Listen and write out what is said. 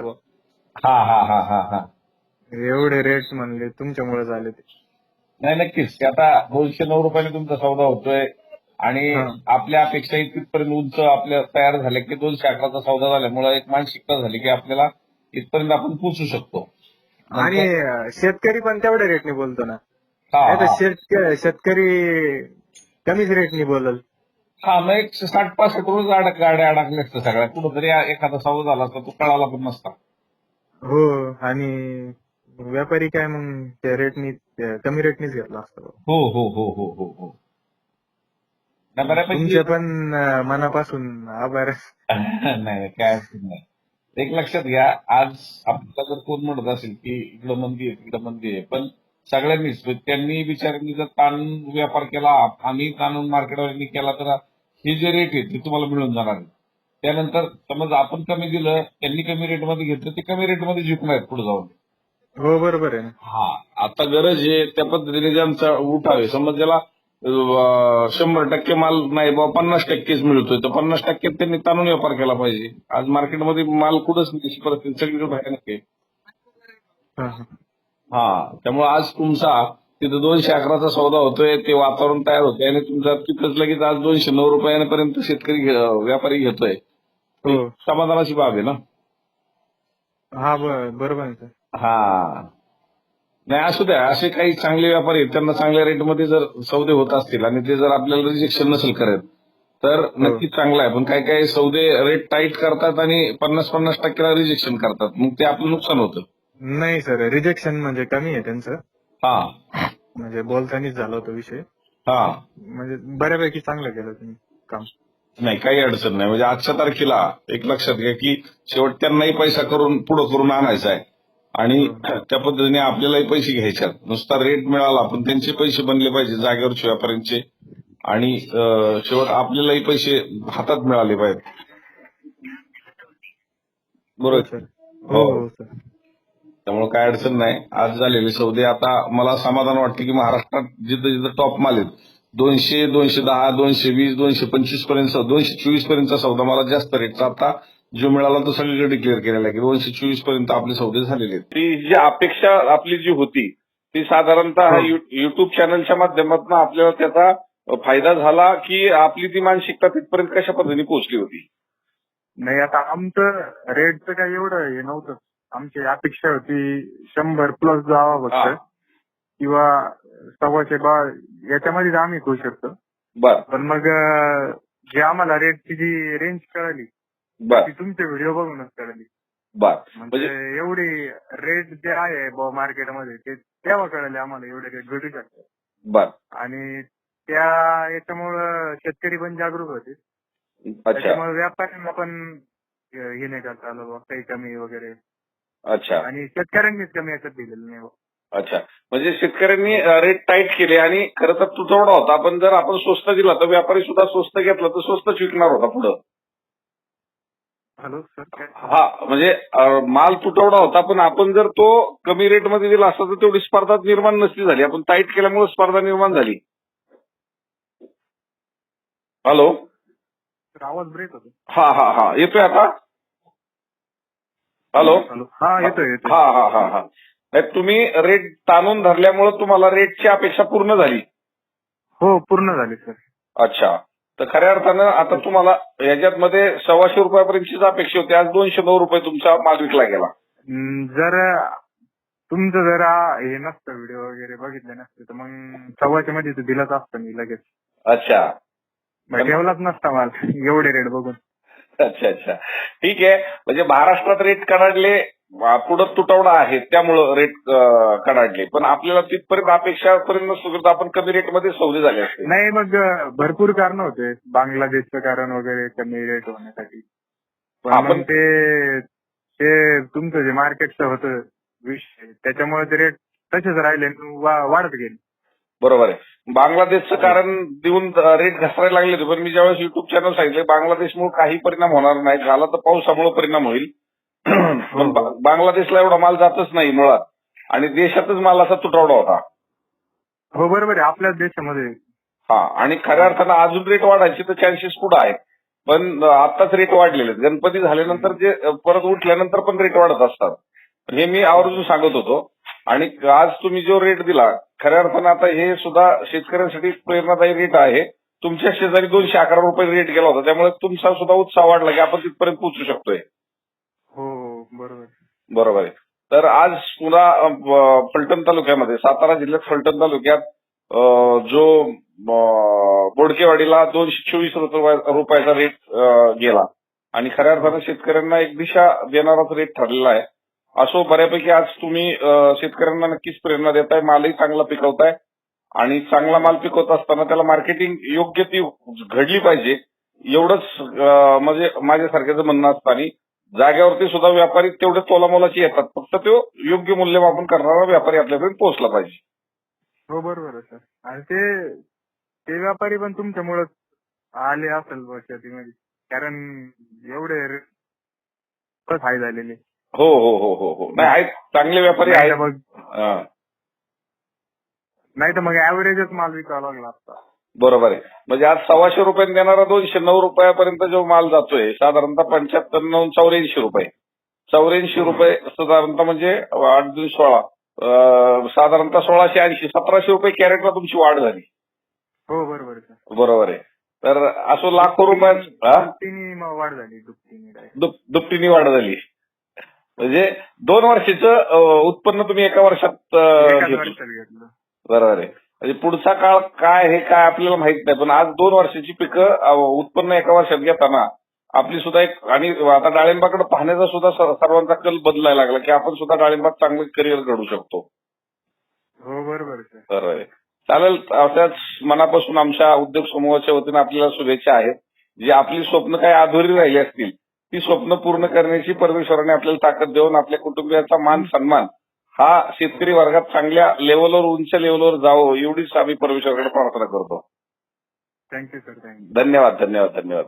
असतं बुवा. हा हा हा हा हा एवढे रेट म्हणले तुमच्यामुळे झाले ते नाही नक्कीच की आता दोनशे नऊ रुपयाने तुमचा सौदा होतोय आणि हा. आपल्या अपेक्षा इतपर्यंत उंच आपल्या तयार झाल्या की दोनशे अकराचा सौदा झाल्यामुळे एक मानसिकता झाली की आपल्याला इथपर्यंत आपण पोहोचू शकतो आणि अं, शेतकरी पण तेवढ्या रेटने बोलतो ना हा, नाही तर हा. शेतक- शेतकरी कमीच रेटने बोलल हा मग एक साठ पासष्ट रोज अडक गाड्या अडकल्या असतं सगळ्या. कुठंतरी एखादा सौदा झाला असता तो कळाला पण नसता. हो आणि व्यापारी काय मग त्या रेटनी कमी रेटनीच घेतला असतो हो हो हो हो हो हो. नाही, बऱ्यापैकी तुमचे पण मनापासून आभार. नाही काय नाही. एक लक्षात घ्या आज आपल्याला जर कोण म्हणत असेल की इकडं मंदी आहे तिकडं मंदी आहे पण सगळ्यांनीच त्यांनी बिचाऱ्यांनी जर ताणून व्यापार केला आम्ही ताणून मार्केटवाल्यांनी केला तर हे जे रेट आहे ते तुम्हाला मिळून जाणार आहे. त्यानंतर समज आपण कमी दिलं त्यांनी कमी रेटमध्ये घेतलं ते कमी रेटमध्ये जिंकणार आहेत पुढे जाऊन. हो बरोबर आहे हा आता गरज आहे त्या पद्धतीने ज्यांचा उठावे समज ज्याला शंभर टक्के माल नाही बाबा पन्नास टक्केच मिळतोय तर पन्नास टक्के त्यांनी ताणून व्यापार केला पाहिजे. आज मार्केटमध्ये माल कुठंच नाही परिस्थिती सगळीकडे भयानक आहे. हा त्यामुळे आज तुमचा तिथं दोनशे अकराचा सौदा होतोय ते वातावरण तयार होतंय आणि तुमचा तिथंच लगेच आज दोनशे नऊ रुपयापर्यंत शेतकरी व्यापारी घेतोय. हो. समाधानाची बाब आहे ना? हा बरोबर आहे हा. नाही असू द्या असे काही चांगले व्यापारी आहेत त्यांना चांगल्या रेटमध्ये जर सौदे होत असतील आणि ते जर आपल्याला रिजेक्शन नसेल करत तर नक्कीच चांगलं आहे. पण काही काही सौदे रेट टाईट करतात आणि पन्नास पन्नास टक्क्याला रिजेक्शन करतात. मग ते आपलं नुकसान होतं. नाही सर. रिजेक्शन म्हणजे कमी आहे त्यांचं. हा. म्हणजे बोलतानीच झाला होता विषय. हा. म्हणजे बऱ्यापैकी चांगलं केलं तुम्ही काम. नाही काही अडचण नाही. म्हणजे आजच्या तारखेला एक लक्षात घ्या की शेवट त्यांनाही पैसा करून पुढं करून आणायचा आहे. आणि त्या पद्धतीने आपल्यालाही पैसे घ्यायचे. नुसता रेट मिळाला पण त्यांचे पैसे बनले पाहिजे जागेवरचे व्यापाऱ्यांचे. आणि शेवट आपल्यालाही पैसे हातात मिळाले पाहिजेत. बरोबर? सर हो हो सर. त्यामुळे काय अडचण नाही. आज झालेले सौदे आता मला समाधान वाटतं की महाराष्ट्रात जिथं जिथं टॉप माल आहेत दोनशे दोनशे दहा दोनशे वीस दोनशे पंचवीसपर्यंत दोनशे चोवीस पर्यंतचा सौदा मला जास्त रेटचा आता जो मिळाला तो सगळीकडे डिक्लेअर केलेला आहे की दोनशे चोवीसपर्यंत आपले सौदे झालेले आहेत. ती जी अपेक्षा आपली जी होती ती साधारणतः हो. युट्यूब चॅनलच्या माध्यमातून आपल्याला त्याचा फायदा झाला की आपली ती मानसिकता तिथपर्यंत कशा पद्धतीने पोहोचली होती? नाही आता आमचं रेटचं काही एवढं हे नव्हतं. आमची अपेक्षा होती शंभर प्लस जावा हा. फक्त किंवा सव्वाशे बा याच्यामध्येच आम्ही खुश शकतो बर. पण मग अं, जे आम्हाला रेटची जी रेंज कळाली बर. ती तुमचे व्हिडिओ बघूनच कळाली. बर. म्हणजे एवढी रेट जे आहे बुवा मार्केटमध्ये ते तेव्हा कळाले आम्हाला एवढे रेट भेटू शकतात. बर. आणि त्या याच्यामुळं शेतकरी पण जागरूक होते. अच्छा. त्याच्यामुळे व्यापाऱ्यांना पण अं, हे नाही करता आलं बुवा, काही कमी वगैरे. अच्छा. आणि शेतकऱ्यांनीच कमी याच्यात दिलेलं नाही बुवा. अच्छा. म्हणजे शेतकऱ्यांनी रेट टाईट केले आणि खरं तर तुटवडा होता. पण जर आपण स्वस्त दिला तर व्यापारी सुद्धा स्वस्त घेतला तर स्वस्तच विकणार होता पुढं. हॅलो सर काय हा म्हणजे माल तुटवडा होता. पण आपण जर तो कमी रेटमध्ये दिला असता तर तेवढी स्पर्धा निर्माण नसती झाली. आपण टाईट केल्यामुळे स्पर्धा निर्माण झाली. हॅलो? आवाज ब्रेक होतो हा हा हा. येतोय आता? हॅलो हा येतोय येतोय. हा हा हा हा. नाही, तुम्ही रेट ताणून धरल्यामुळे तुम्हाला रेटची अपेक्षा पूर्ण झाली. हो पूर्ण झाले सर अच्छा. तर खऱ्या अर्थानं आता तुम्हाला याच्यात मध्ये सव्वाशे रुपयापर्यंतचीच अपेक्षा होती. आज दोनशे नऊ रुपये तुमचा माल विकला गेला. हम्म, जर तुमचं जर हे नसतं व्हिडिओ वगैरे बघितले नसते तर मग सव्वाच्या मध्ये तर दिलाच असतं मी लगेच. अच्छा. मग ठेवलाच नसता माल. एवढे रेट बघून. अच्छा अच्छा. ठीक आहे. म्हणजे महाराष्ट्रात रेट कडाडले पुढं तुटवडा आहे त्यामुळं रेट कडाडले. पण आपल्याला तिथपर्यंत अपेक्षापर्यंत तर आपण कमी रेटमध्ये सौदे झाले असते नाही मग भरपूर कारण होते. बांगलादेशचं कारण वगैरे कमी रेट होण्यासाठी. पण आपण- ते ते तुमचं जे मार्केटचं होतं विषय त्याच्यामुळे ते रेट तसेच राहिले वाढत गेले. बरोबर आहे. बांगलादेशचं कारण देऊन रेट घसरायला लागले होते पण मी ज्यावेळेस युट्यूब चॅनल सांगितलं बांगलादेशमुळे काही परिणाम होणार नाही झाला तर पावसामुळे परिणाम होईल. पण बांगलादेशला एवढा माल जातच नाही मुळात. आणि देशातच मालाचा तुटवडा होता. हो बरोबर आहे. आपल्याच देशामध्ये. हा आणि खऱ्या अर्थानं अजून रेट वाढायचे तर चान्सेस पुढे आहेत. पण आताच रेट वाढलेले आहेत. गणपती झाल्यानंतर जे परत उठल्यानंतर पण रेट वाढत असतात. हे मी आवर्जून सांगत होतो. आणि आज तुम्ही जो रेट दिला खऱ्या अर्थानं आता हे सुद्धा शेतकऱ्यांसाठी प्रेरणादायी रेट आहे. तुमच्या शेजारी दोनशे अकरा रुपये रेट गेला होता त्यामुळे तुमचा सुद्धा उत्साह वाढला की आपण तिथपर्यंत पोहोचू शकतोय. हो हो बरोबर. बरोबर आहे. तर आज पुन्हा फलटण तालुक्यामध्ये सातारा जिल्ह्यात फलटण तालुक्यात जो बोडकेवाडीला दोनशे चोवीस रुपया- रुपयाचा रेट गेला. आणि खऱ्या अर्थानं शेतकऱ्यांना एक दिशा देणाराच रेट ठरलेला आहे. असो बऱ्यापैकी आज तुम्ही शेतकऱ्यांना नक्कीच प्रेरणा देताय मालही चांगला पिकवताय आणि चांगला माल पिकवत असताना त्याला मार्केटिंग योग्य ती घडली पाहिजे एवढंच म्हणजे माझ्यासारख्याचं म्हणणं असतं आणि जाग्यावरती सुद्धा व्यापारी तेवढे तोलामोलाचे येतात फक्त तो योग्य मूल्यमापन करणारा व्यापारी आपल्याकडे पोहोचला पाहिजे. हो बरोबर आहे सर. आणि ते ते व्यापारी पण तुमच्यामुळे आले असेल शेतीमध्ये कारण एवढे हाय झालेले. हो हो हो हो हो. नाही आहेत. चांगले व्यापारी नाही तर आहेत. मग हा, नाही तर मग ऍव्हरेजच माल विकावा लागला असता बरोबर आहे. म्हणजे आज सव्वाशे रुपयाने देणारा दोनशे नऊ रुपयापर्यंत जो माल जातोय साधारणतः पंच्याहत्तर नऊ चौऱ्याऐंशी रुपये. चौऱ्याऐंशी रुपये साधारणतः म्हणजे आठ दोन सोळा अं, साधारणतः सोळाशे ऐंशी सतराशे रुपये कॅरेटला तुमची वाढ झाली. हो बरोबर आहे बरोबर आहे. तर असं लाखो रुपयात हा? दुपटीने मग वाढ झाली दुपटीने direct. दुप- दुपटीने वाढ झाली. म्हणजे दोन वर्षाचं उत्पन्न तुम्ही एका वर्षात अं, एकाच घेतलं. वर्षात घेतलं. बरोबर आहे. म्हणजे पुढचा काळ काय हे काय आपल्याला माहीत नाही पण आज दोन वर्षाची पिकं अं, उत्पन्न एका वर्षात घेताना आपली सुद्धा एक आणि आता डाळिंबाकडे पाहण्याचा सुद्धा सर्वांचा कल बदलायला लागला की आपण सुद्धा डाळिंबात चांगलं करिअर घडू शकतो. हो बरोबर आहे सर. बरोबर आहे. चालेल अशाच मनापासून आमच्या उद्योग समूहाच्या वतीने आपल्याला शुभेच्छा आहेत. जी आपली स्वप्न काही अधुरी राहिली असतील ती स्वप्न पूर्ण करण्याची परमेश्वराने आपल्याला ताकद देऊन आपल्या कुटुंबियाचा मान सन्मान हा शेतकरी वर्गात चांगल्या लेवलवर उंच लेवलवर जावं एवढीच आम्ही परमेश्वराकडे प्रार्थना करतो. थँक्यू सर थँक्यू धन्यवाद धन्यवाद धन्यवाद.